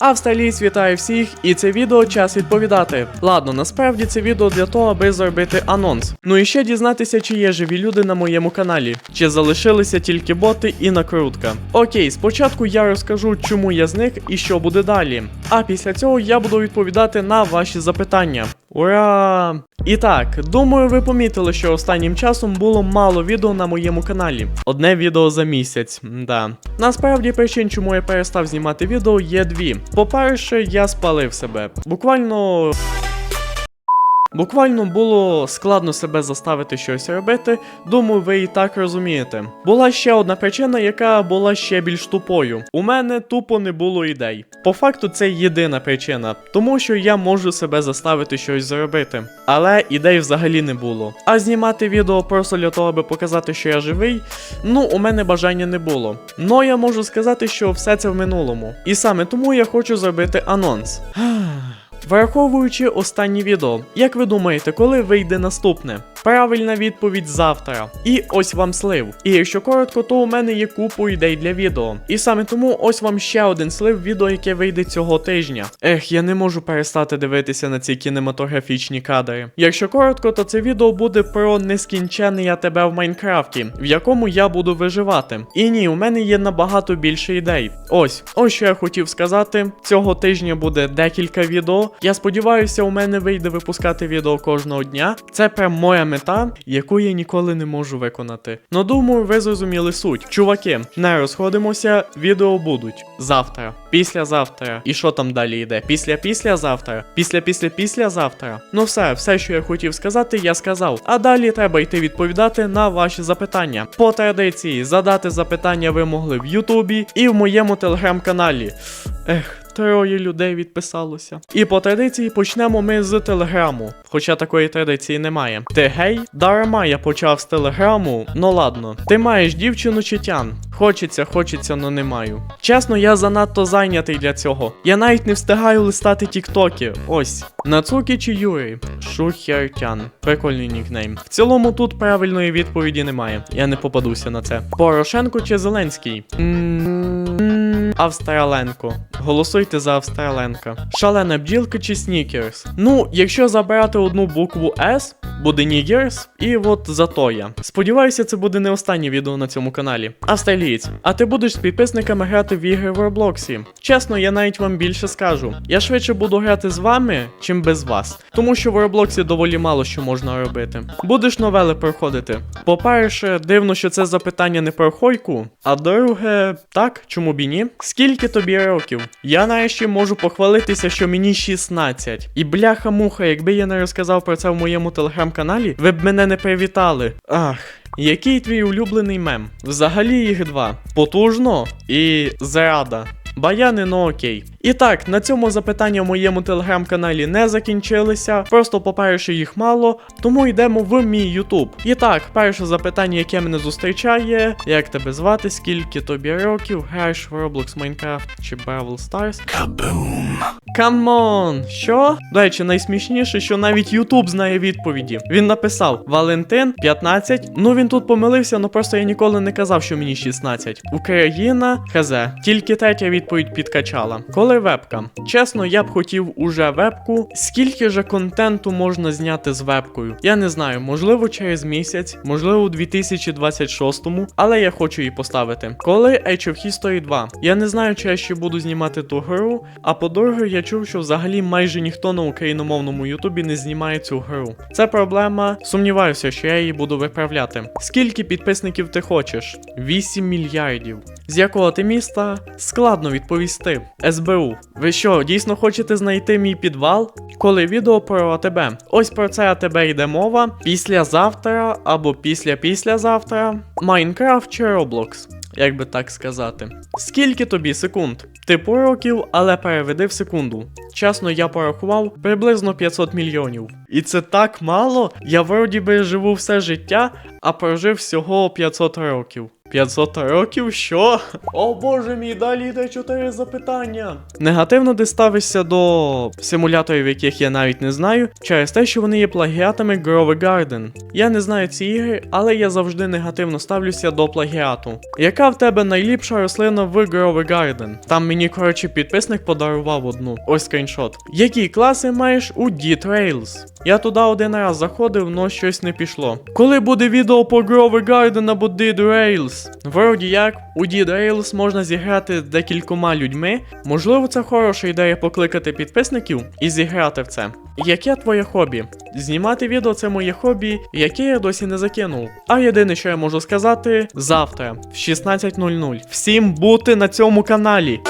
Австралієць вітаю всіх, і це відео час відповідати. Ладно, насправді це відео для того, аби зробити анонс. Ну і ще дізнатися, чи є живі люди на моєму каналі, чи залишилися тільки боти і накрутка. Окей, спочатку я розкажу, чому я зник і що буде далі. А після цього я буду відповідати на ваші запитання. Ура! І так, думаю, ви помітили, що останнім часом було мало відео на моєму каналі. Одне відео за місяць. Да. Насправді причин, чому я перестав знімати відео, є дві. По-перше, я спалив себе. Буквально. Буквально було складно себе заставити щось робити, думаю, ви і так розумієте. Була ще одна причина, яка була ще більш тупою. У мене тупо не було ідей. По факту це єдина причина, тому що я можу себе заставити щось зробити. Але ідей взагалі не було. А знімати відео просто для того, аби показати, що я живий, ну у мене бажання не було. Но я можу сказати, що все це в минулому. І саме тому я хочу зробити анонс. Враховуючи останнє відео, як ви думаєте, коли вийде наступне? Правильна відповідь завтра. І ось вам слив. І якщо коротко, то у мене є купу ідей для відео. І саме тому ось вам ще один слив відео, яке вийде цього тижня. Ех, я не можу перестати дивитися на ці кінематографічні кадри. Якщо коротко, то це відео буде про нескінчений я тебе в Майнкрафті, в якому я буду виживати. І ні, у мене є набагато більше ідей. Ось, ось що я хотів сказати. Цього тижня буде декілька відео. Я сподіваюся, у мене вийде випускати відео кожного дня. Це прям моя мета, яку я ніколи не можу виконати. Ну думаю, ви зрозуміли суть. Чуваки, не розходимося, відео будуть завтра, післязавтра. І що там далі йде? Після післязавтра, після після післязавтра. Ну все, все, що я хотів сказати, я сказав. А далі треба йти відповідати на ваші запитання. По традиції, задати запитання ви могли в Ютубі і в моєму телеграм-каналі. Ех. Троє людей відписалося. І по традиції почнемо ми з телеграму. Хоча такої традиції немає. Ти гей? Дарма я почав з телеграму. Ну ладно. Ти маєш дівчину чи тян? Хочеться, хочеться, но не маю. Чесно, я занадто зайнятий для цього. Я навіть не встигаю листати тіктоки. Ось. Нацуки чи Юрій? Шухертян. Прикольний нікнейм. В цілому тут правильної відповіді немає. Я не попадуся на це. Порошенко чи Зеленський? М, Австраленко. Голосуйте за Австраленка. Шалена бджілка чи снікерс? Ну, якщо забрати одну букву S, буде Нігерс, і от зато я. Сподіваюся, це буде не останнє відео на цьому каналі. Австралієць, а ти будеш з підписниками грати в ігри в Роблоксі? Чесно, я навіть вам більше скажу. Я швидше буду грати з вами, чим без вас. Тому що в Роблоксі доволі мало що можна робити. Будеш новели проходити. По-перше, дивно, що це запитання не про хойку. А друге, так, чому б і ні? Скільки тобі років? Я нарешті можу похвалитися, що мені 16. І бляха-муха, якби я не розказав про це в моєму телеграм-каналі, ви б мене не привітали. Ах. Який твій улюблений мем? Взагалі їх два: потужно і зрада. Баяни, ну окей. І так, на цьому запитання в моєму телеграм-каналі не закінчилися. Просто, по-перше, їх мало, тому йдемо в мій Ютуб. І так, перше запитання, яке мене зустрічає: як тебе звати, скільки тобі років, граєш в Roblox, Minecraft чи Brawl Stars? Камон, що? До речі, найсмішніше, що навіть Ютуб знає відповіді. Він написав Валентин 15. Ну він тут помилився, ну просто я ніколи не казав, що мені 16. Україна, хз. Тільки третя відповідь підкачала. Коли вебка? Чесно, я б хотів уже вебку. Скільки же контенту можна зняти з вебкою? Я не знаю, можливо, через місяць, можливо, у 2026-му, але я хочу її поставити. Коли Age of History 2? Я не знаю, чи я ще буду знімати ту гру, а по-друге, я чув, що взагалі майже ніхто на україномовному Ютубі не знімає цю гру. Це проблема. Сумніваюся, що я її буду виправляти. Скільки підписників ти хочеш? 8 мільярдів. З якого ти міста? Складно відповісти. СБУ. Ви що, дійсно хочете знайти мій підвал? Коли відео про АТБ. Ось про це АТБ йде мова. Післязавтра або після післязавтра. Майнкрафт чи Roblox. Як би так сказати. Скільки тобі секунд? Типу років, але переведи в секунду. Чесно, я порахував приблизно 500 мільйонів. І це так мало. Я вроді би живу все життя, а прожив всього 500 років. 500 років? Що? О боже мій, далі йде 4 запитання. Негативно ти ставишся до симуляторів, яких я навіть не знаю, через те, що вони є плагіатами Grove Garden. Я не знаю ці ігри, але я завжди негативно ставлюся до плагіату. Яка в тебе найліпша рослина в Grove Garden? Там мені, коротше, підписник подарував одну. Ось скріншот. Які класи маєш у D-Trails? Я туди один раз заходив, но щось не пішло. Коли буде відео по Grove Garden або Dead Rails? Вроді як, у Dead Rails можна зіграти з декількома людьми. Можливо, це хороша ідея покликати підписників і зіграти в це. Яке твоє хобі? Знімати відео це моє хобі, яке я досі не закинув. А єдине, що я можу сказати, завтра в 16.00. Всім бути на цьому каналі.